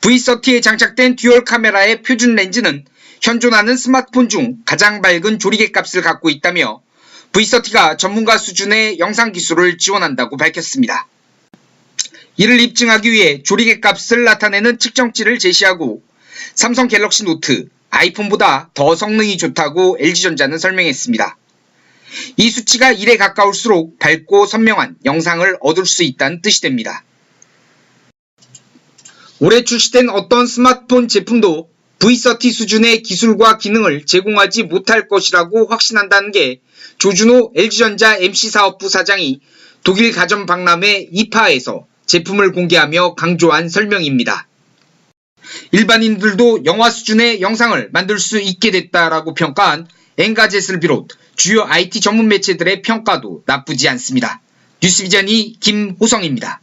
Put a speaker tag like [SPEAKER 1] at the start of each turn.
[SPEAKER 1] V30에 장착된 듀얼 카메라의 표준 렌즈는 현존하는 스마트폰 중 가장 밝은 조리개 값을 갖고 있다며 V30가 전문가 수준의 영상 기술을 지원한다고 밝혔습니다. 이를 입증하기 위해 조리개 값을 나타내는 측정치를 제시하고 삼성 갤럭시 노트, 아이폰보다 더 성능이 좋다고 LG전자는 설명했습니다. 이 수치가 1에 가까울수록 밝고 선명한 영상을 얻을 수 있다는 뜻이 됩니다. 올해 출시된 어떤 스마트폰 제품도 V30 수준의 기술과 기능을 제공하지 못할 것이라고 확신한다는 게 조준호 LG전자 MC사업부 사장이 독일 가전 박람회 이파에서 제품을 공개하며 강조한 설명입니다. 일반인들도 영화 수준의 영상을 만들 수 있게 됐다라고 평가한 엔가젯을 비롯 주요 IT 전문 매체들의 평가도 나쁘지 않습니다. 뉴스 비전이 김호성입니다.